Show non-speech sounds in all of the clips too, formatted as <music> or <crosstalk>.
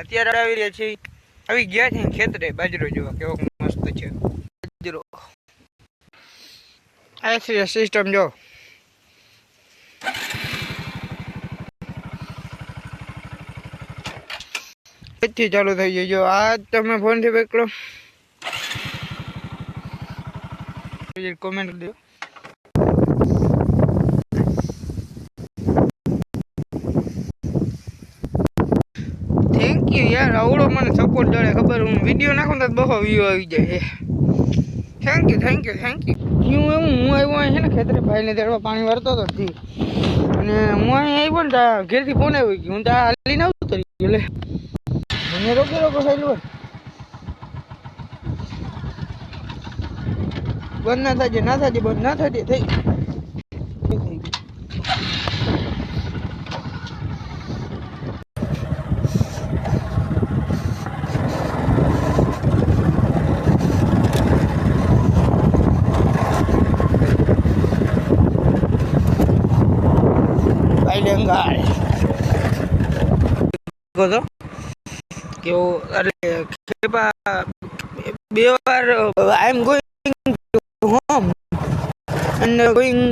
અત્યારે આવી રહ્યા છીએ. આવી ગયા છે ખેતરે, બાજરો જોવા, કેવો મસ્ત છે. બાજરો. આ છે સિસ્ટમ જો. થી ચાલુ થઈ જાય જો આ તમે ફોનથી પકડો. કોમેન્ટ દો થેન્ક યુ યાર આવડો મને સપોર્ટ જડે ખબર હું વીડિયો નાખું તો બહુ વ્યૂ આવી જાય. Thank you thank you thank you હું એવું હું આવ્યો અહીં છે ને, ખેતરે ભાઈને તેડવા પાણી વારતો હતો જી અને હું અહીં આવ્યો ને ત્યાં ઘેરથી ફોન આવી ગયો હું ત્યાં હાલીને આવતો હતો એટલે મને રોકે, રોકો થયેલું બંધ ના થાય ના થાય બંધ ના થાય થઈ ગયું Bailengar. તો? કેવું એટલે ખેપા બે વાર I am going home and going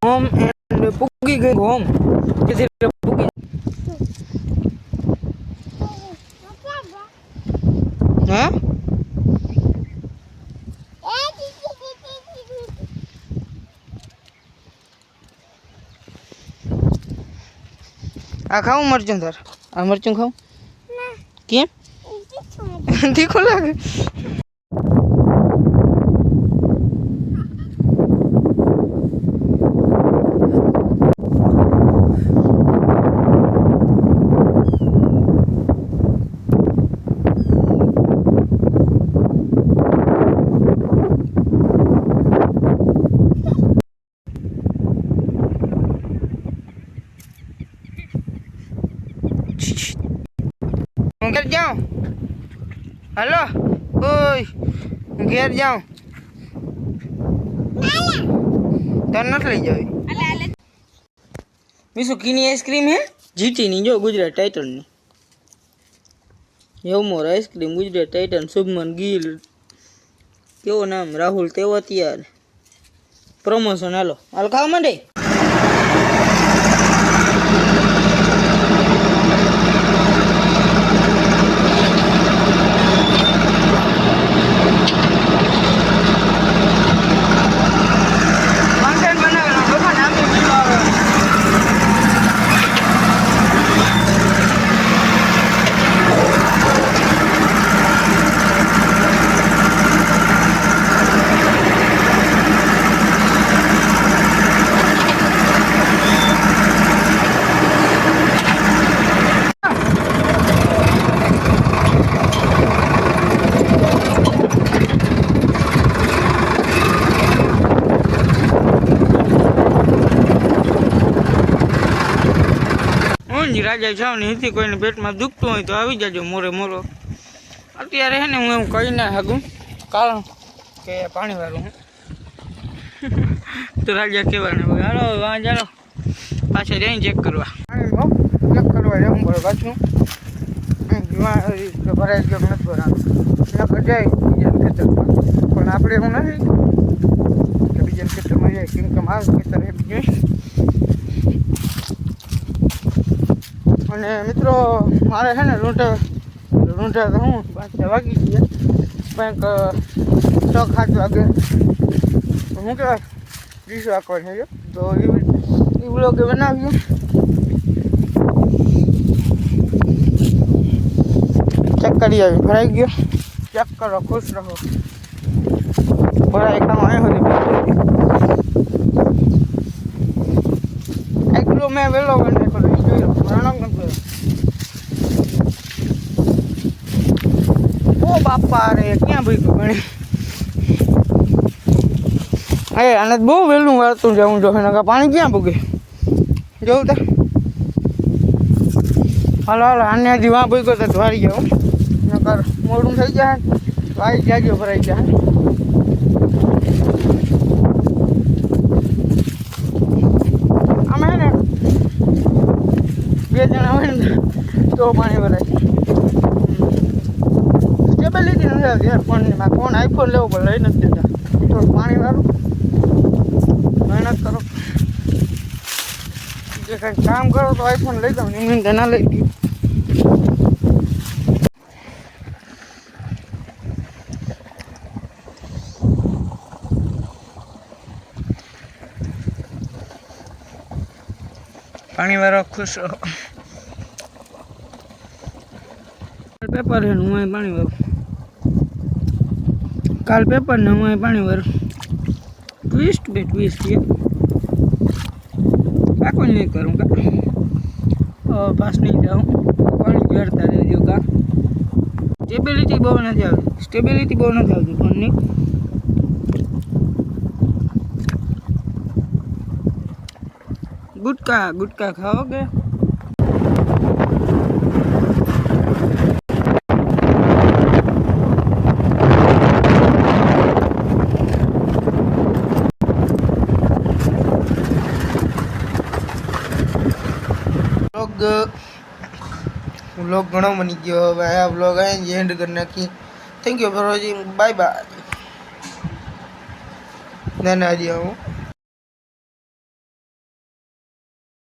home and પૂગી ગઈ હોમ તેથી પૂગી હા આ ખાવું મરચું તાર આ મરચું ખાવું કેમ? તીખું લાગે? <laughs> હું ઘેર જાઉં હલો? ઓય હું ઘેર જાઉં તને નથી લઈ જવી. બીજું કીની આઈસ્ક્રીમ હે? જીટીની જો Gujarat ટાઇટનની. Havmor ice cream Gujarat titan Shubman Gill. કેવો નામ? રાહુલ તેવતિયા પ્રમોશન હાલો. હાલ ખાવા માંડે કોન્ટેન્ટ બનાવેલો લોકો નામે વીડિયો આવે હું રાજા જાઉં ને હિથી કોઈને પેટમાં દુખતું હોય તો આવી જાજો મોરે મોરો. અત્યારે હે ને હું એમ કહી ના શકું. કારણ કે પાણી વાળું હું. તો રાજા કહેવાના હાલો વાં ચાલો પાછા જઈને ચેક કરવા. ચેક કરવા જવું પડે પાછું. ભરાઈ ગયો, નથી ભરાતું. નકર જાય બીજા ખેતરમાં. પણ આપણે એવું નથી કે બીજા ખેતરમાં જાય, કેમ કે મારું ખેતર એક જોઈએ અને મિત્રો, મારે છે ને લૂંટા લૂંટા તો હું પાછા વાગી ગયા કંઈક, છ સાત વાગે. હું કહેવાય વીસ વાગવા છે. તો એ એ બ્લોગે બનાવ્યું ચેક કરી આવી, ભરાઈ ગયો. ચેક કરો, ખુશ રહો. ભરાઈ કામ આવ્યો એટલું મેં વહેલો બનાવ્યો કર્યો બાપા રે, ક્યાં ભૂખ્યું ગણી? એ આને બહુ વહેલું વાળતું જવું જો નકા પાણી ક્યાં ભૂગે જોઉં તા. હાલો હાલો, આને હજી વાં ભૂગ્યો તો ધ્વારી ગયો નકર મોડું થઈ જાય વાઈ જાગ્યો ભરાઈ જાય. આમાં ને, બે જણા હોય ને, તો પાણી ભરાય. સ્ટેબિલિટી નથી આવતી. યાર ફોનની મારે ફોન આઈફોન લેવો પણ લઈ નથી દેતા થોડું પાણી વાળું. મહેનત કરો. જે કંઈક કામ કરો તો આઈફોન લઈ દઉં એમને ના લઈ ગયું. પાણી વાળો ખુશ પેપર હું પાણી વાળું. કાલ પેપર ને હું અહીં પાણી વાળું ટ્વિસ્ટ બે ટ્વિસ્ટ છે કાકો નહીં કરું કા? હવે પાસ નહીં જાઉં. પાણી વેરતા રહેજો કા. સ્ટેબિલિટી બહુ નથી આવતી. સ્ટેબિલિટી બહુ નથી આવતી ફોનની. ગુટકા ગુટકા ખાઓગે વ્લોગ ઘણો બની ગયો. હવે આ બ્લોગ અહીં એન્ડ કરી નાખી thank you for watching bye bye ના ના, હજી આવું.